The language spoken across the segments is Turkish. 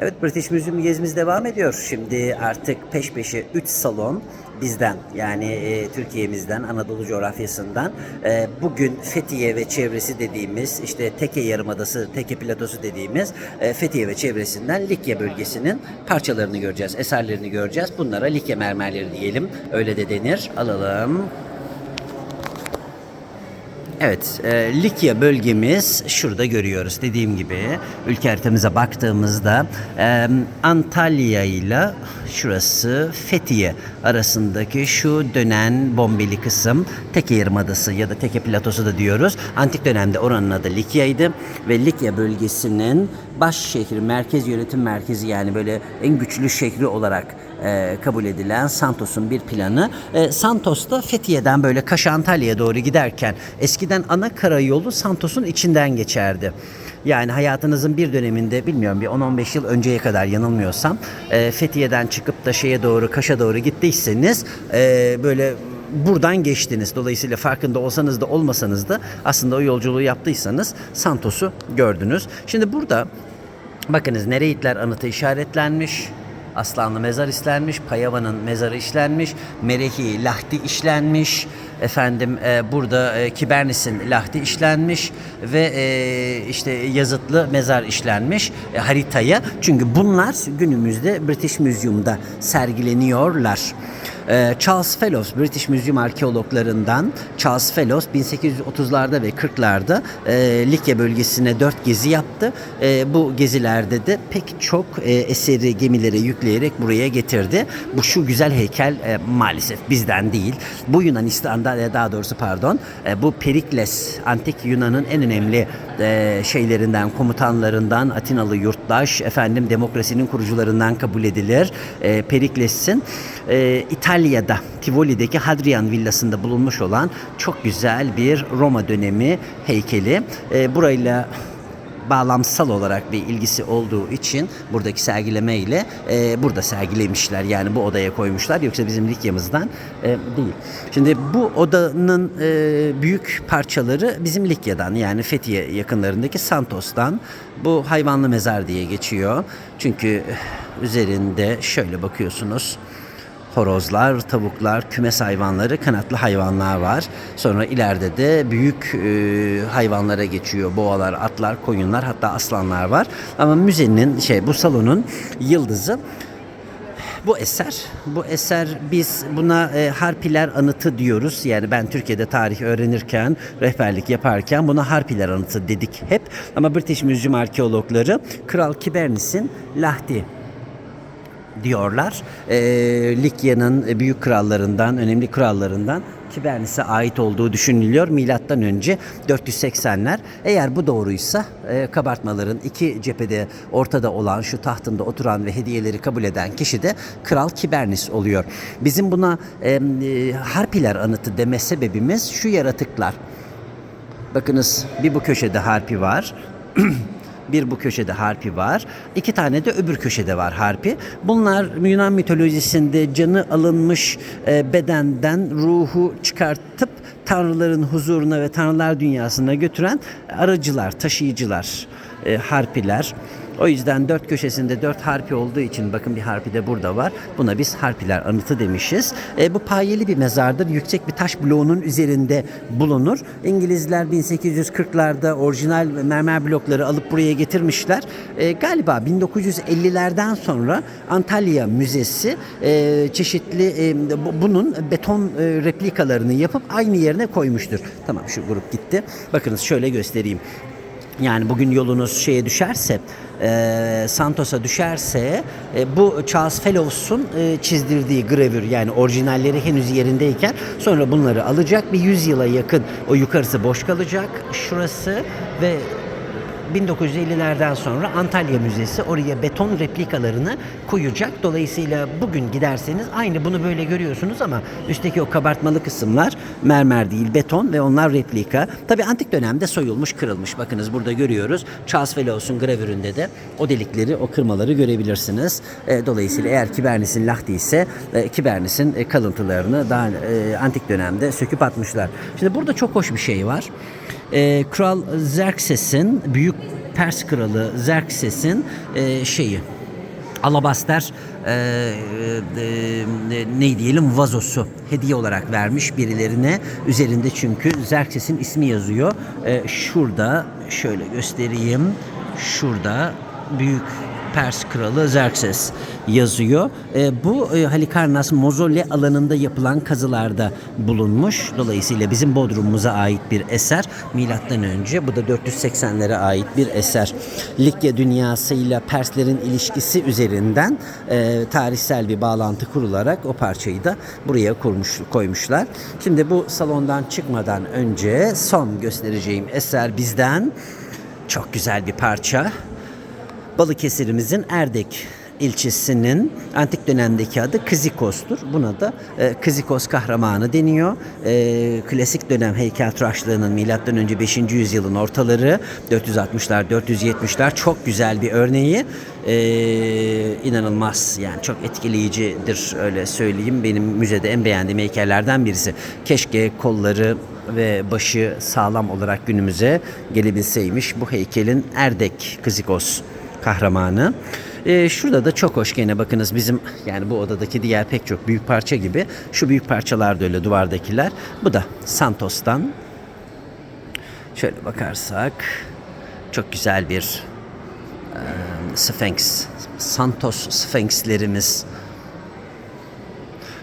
Evet British Museum gezimiz devam ediyor. Şimdi artık peş peşe 3 salon bizden yani e, Türkiye'mizden Anadolu coğrafyasından e, bugün Fethiye ve çevresi dediğimiz işte Teke Yarımadası, Teke Platosu dediğimiz e, Fethiye ve çevresinden Likya bölgesinin parçalarını göreceğiz, eserlerini göreceğiz. Bunlara Likya mermerleri diyelim. Öyle de denir. Alalım. Evet, e, Likya bölgemiz şurada görüyoruz. Dediğim gibi ülke haritamıza baktığımızda e, Antalya ile şurası Fethiye arasındaki şu dönen bombeli kısım Teke Yarımadası ya da Teke Platosu da diyoruz. Antik dönemde oranın adı Likya'ydı ve Likya bölgesinin baş şehri, merkez yönetim merkezi yani böyle en güçlü şehri olarak e, kabul edilen Santos'un bir planı. E, Santos da Fethiye'den böyle Kaş Antalya'ya doğru giderken eskiden ana karayolu Santos'un içinden geçerdi. Yani hayatınızın bir döneminde bilmiyorum bir 10-15 yıl önceye kadar yanılmıyorsam e, Fethiye'den çıkıp da şeye doğru Kaş'a doğru gittiyseniz e, böyle buradan geçtiniz. Dolayısıyla farkında olsanız da olmasanız da aslında o yolculuğu yaptıysanız Santos'u gördünüz. Şimdi burada bakınız Nereitler anıtı işaretlenmiş. Aslanlı mezar işlenmiş, Payava'nın mezarı işlenmiş, Merehi lahdi işlenmiş, efendim e, burada e, Kibernis'in lahdi işlenmiş ve e, işte yazıtlı mezar işlenmiş e, haritaya. Çünkü bunlar günümüzde British Museum'da sergileniyorlar. Ee, Charles Fellows, British Museum arkeologlarından Charles Fellows 1830'larda ve 40'larda e, Likya bölgesine dört gezi yaptı. E, bu gezilerde de pek çok e, eseri gemilere yükleyerek buraya getirdi. Bu şu güzel heykel e, maalesef bizden değil. Bu Yunanistan'da e, daha doğrusu pardon e, bu Perikles antik Yunan'ın en önemli e, şeylerinden, komutanlarından Atinalı yurttaş, efendim demokrasinin kurucularından kabul edilir. E, Perikles'in e, İtalya'da Tivoli'deki Hadrian villasında bulunmuş olan çok güzel bir Roma dönemi heykeli. E, burayla bağlamsal olarak bir ilgisi olduğu için buradaki sergileme ile e, burada sergilemişler. Yani bu odaya koymuşlar. Yoksa bizim Likya'mızdan e, değil. Şimdi bu odanın e, büyük parçaları bizim Likya'dan yani Fethiye yakınlarındaki Santos'tan. Bu hayvanlı mezar diye geçiyor. Çünkü üzerinde şöyle bakıyorsunuz horozlar, tavuklar, kümes hayvanları, kanatlı hayvanlar var. Sonra ileride de büyük e, hayvanlara geçiyor. Boğalar, atlar, koyunlar hatta aslanlar var. Ama müzenin şey bu salonun yıldızı bu eser. Bu eser biz buna e, Harpiler Anıtı diyoruz. Yani ben Türkiye'de tarih öğrenirken, rehberlik yaparken buna Harpiler Anıtı dedik hep. Ama British Museum arkeologları Kral Kibernis'in Lahdi diyorlar. E, Likya'nın büyük krallarından, önemli krallarından Kibernis'e ait olduğu düşünülüyor. Milattan önce 480'ler. Eğer bu doğruysa e, kabartmaların iki cephede ortada olan şu tahtında oturan ve hediyeleri kabul eden kişi de Kral Kibernis oluyor. Bizim buna e, Harpiler anıtı deme sebebimiz şu yaratıklar. Bakınız bir bu köşede harpi var. Bir bu köşede harpi var. iki tane de öbür köşede var harpi. Bunlar Yunan mitolojisinde canı alınmış e, bedenden ruhu çıkartıp tanrıların huzuruna ve tanrılar dünyasına götüren aracılar, taşıyıcılar, e, harpiler. O yüzden dört köşesinde dört harpi olduğu için bakın bir harpi de burada var. Buna biz harpiler anıtı demişiz. E, bu payeli bir mezardır. Yüksek bir taş bloğunun üzerinde bulunur. İngilizler 1840'larda orijinal mermer blokları alıp buraya getirmişler. E, galiba 1950'lerden sonra Antalya Müzesi e, çeşitli e, bu- bunun beton e, replikalarını yapıp aynı yerine koymuştur. Tamam şu grup gitti. Bakınız şöyle göstereyim. Yani bugün yolunuz şeye düşerse, e, Santos'a düşerse e, bu Charles Fellows'un e, çizdirdiği gravür yani orijinalleri henüz yerindeyken sonra bunları alacak. Bir 100 yıla yakın o yukarısı boş kalacak şurası ve 1950'lerden sonra Antalya Müzesi oraya beton replikalarını koyacak. Dolayısıyla bugün giderseniz aynı bunu böyle görüyorsunuz ama üstteki o kabartmalı kısımlar mermer değil beton ve onlar replika. Tabi antik dönemde soyulmuş kırılmış. Bakınız burada görüyoruz. Charles Fellows'un gravüründe de o delikleri o kırmaları görebilirsiniz. E, dolayısıyla eğer Kibernis'in lahdi ise e, Kibernis'in e, kalıntılarını daha antik dönemde söküp atmışlar. Şimdi burada çok hoş bir şey var. E, Kral Xerxes'in büyük Pers kralı Xerxes'in e, şeyi alabaster e, e, e, ne diyelim vazosu hediye olarak vermiş birilerine. Üzerinde çünkü Xerxes'in ismi yazıyor. E, şurada şöyle göstereyim. Şurada büyük Pers kralı Xerxes yazıyor. E, bu e, Halikarnas mozole alanında yapılan kazılarda bulunmuş. Dolayısıyla bizim Bodrum'umuza ait bir eser. Milattan önce bu da 480'lere ait bir eser. Likya dünyasıyla Perslerin ilişkisi üzerinden e, tarihsel bir bağlantı kurularak o parçayı da buraya kurmuş koymuşlar. Şimdi bu salondan çıkmadan önce son göstereceğim eser bizden çok güzel bir parça. Balıkesir'imizin Erdek ilçesinin antik dönemdeki adı Kizikos'tur. Buna da e, Kizikos kahramanı deniyor. E, klasik dönem heykeltıraşlığının milattan önce 5. yüzyılın ortaları 460'lar 470'ler çok güzel bir örneği. E, inanılmaz yani çok etkileyicidir öyle söyleyeyim. Benim müzede en beğendiğim heykellerden birisi. Keşke kolları ve başı sağlam olarak günümüze gelebilseymiş bu heykelin Erdek Kizikos kahramanı. Ee, şurada da çok hoş gene bakınız bizim yani bu odadaki diğer pek çok büyük parça gibi şu büyük parçalar da öyle duvardakiler. Bu da Santos'tan. Şöyle bakarsak çok güzel bir e, Sphinx. Santos Sphinx'lerimiz.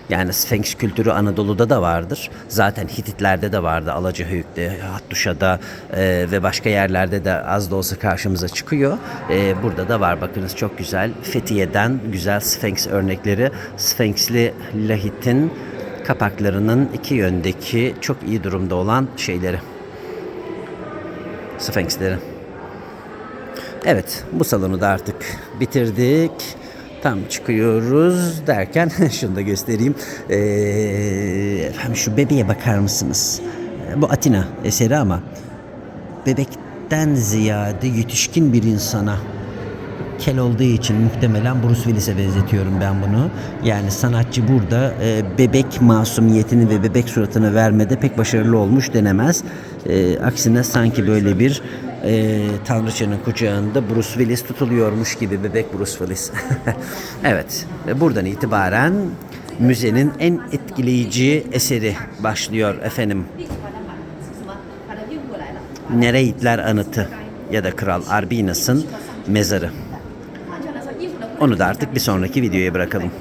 Yani Sphinx kültürü Anadolu'da da vardır. Zaten Hititlerde de vardı. Alacahöyük'te, Hattuşa'da e, ve başka yerlerde de az da olsa karşımıza çıkıyor. E, burada da var bakınız çok güzel. Fethiye'den güzel Sphinx örnekleri. Sphinxli lahitin kapaklarının iki yöndeki çok iyi durumda olan şeyleri. Sphinxleri. Evet bu salonu da artık bitirdik. Tam çıkıyoruz derken şunu da göstereyim. Ee, efendim şu bebeğe bakar mısınız? Ee, Bu Atina eseri ama bebekten ziyade yetişkin bir insana kel olduğu için muhtemelen Bruce Willis'e benzetiyorum ben bunu. Yani sanatçı burada e, bebek masumiyetini ve bebek suratını vermede pek başarılı olmuş denemez. E, aksine sanki böyle bir e, tanrıçanın kucağında Bruce Willis tutuluyormuş gibi bebek Bruce Willis. evet buradan itibaren müzenin en etkileyici eseri başlıyor efendim. Nereitler Anıtı ya da Kral Arbinas'ın mezarı. Onu da artık bir sonraki videoya bırakalım.